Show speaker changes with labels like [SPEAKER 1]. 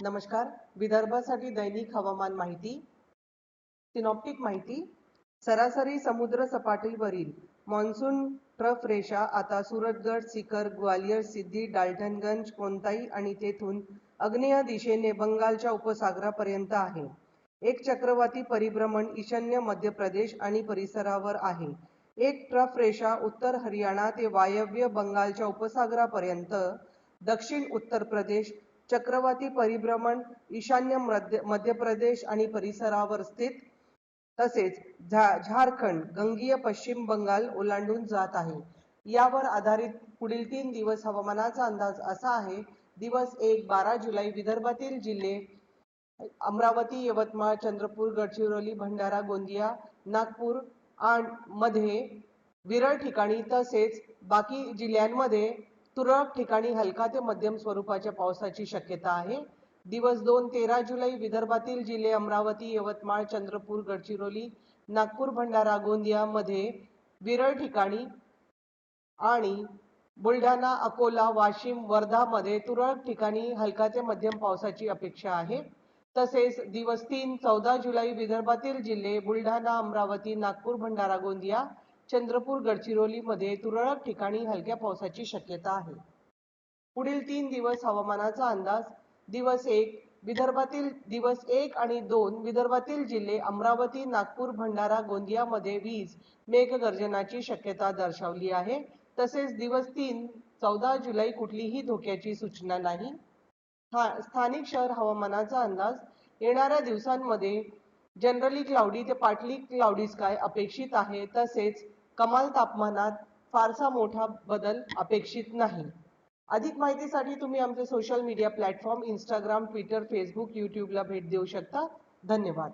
[SPEAKER 1] नमस्कार. विदर्भासाठी दैनिक हवामान माहिती सिनॉप्टिक माहिती सरासरी समुद्र सपाटीवरील मान्सून ट्रफ रेषा आता सुरतगड सिकर ग्वालियर सिद्धी डाल्टनगंज कोणताई आणि तेथून अग्नेय दिशेने बंगालच्या उपसागरापर्यंत आहे. एक चक्रवाती परिभ्रमण ईशान्य मध्य प्रदेश आणि परिसरावर आहे. एक ट्रफ रेषा उत्तर हरियाणा ते वायव्य बंगालच्या उपसागरापर्यंत दक्षिण उत्तर प्रदेश चक्रवाती परिभ्रमण ईशान्य मध्य मध्य प्रदेश आणि परिसरावर स्थित तसेच झा झारखंड गंगीय पश्चिम बंगाल ओलांडून जात आहे. यावर आधारित पुढील तीन दिवस हवामानाचा अंदाज असा आहे दिवस एक बारा जुलै विदर्भातील जिल्हे अमरावती यवतमाळ चंद्रपूर गडचिरोली भंडारा गोंदिया नागपूर आणमध्ये विरळ ठिकाणी तसेच बाकी जिल्ह्यांमध्ये तुरळक ठिकाणी हलका ते मध्यम स्वरूपाच्या पावसाची शक्यता आहे. दिवस दोन तेरा जुलै विदर्भातील जिल्हे अमरावती यवतमाळ चंद्रपूर गडचिरोली नागपूर भंडारा गोंदियामध्ये विरळ ठिकाणी आणि बुलढाणा अकोला वाशिम वर्धामध्ये तुरळक ठिकाणी हलका ते मध्यम पावसाची अपेक्षा आहे. तसेच दिवस तीन चौदा जुलै विदर्भातील जिल्हे बुलढाणा अमरावती नागपूर भंडारा गोंदिया चंद्रपूर गडचिरोलीमध्ये तुरळक ठिकाणी हलक्या पावसाची शक्यता आहे. पुढील तीन दिवस हवामानाचा अंदाज दिवस एक विदर्भातील दिवस एक आणि दोन विदर्भातील जिल्हे अमरावती नागपूर भंडारा गोंदियामध्ये वीज मेघगर्जनाची शक्यता दर्शवली आहे. तसेच दिवस तीन चौदा जुलै कुठलीही धोक्याची सूचना नाही. स्थानिक शहर हवामानाचा अंदाज येणाऱ्या दिवसांमध्ये जनरली क्लाउडी ते पाटली क्लाउडी स्काय अपेक्षित आहे. तसेच कमाल तापमानात फारसा मोठा बदल अपेक्षित नाही. अधिक माहितीसाठी तुम्ही आमचे social media platform Instagram Twitter Facebook यूट्यूबला भेट देऊ शकता. धन्यवाद.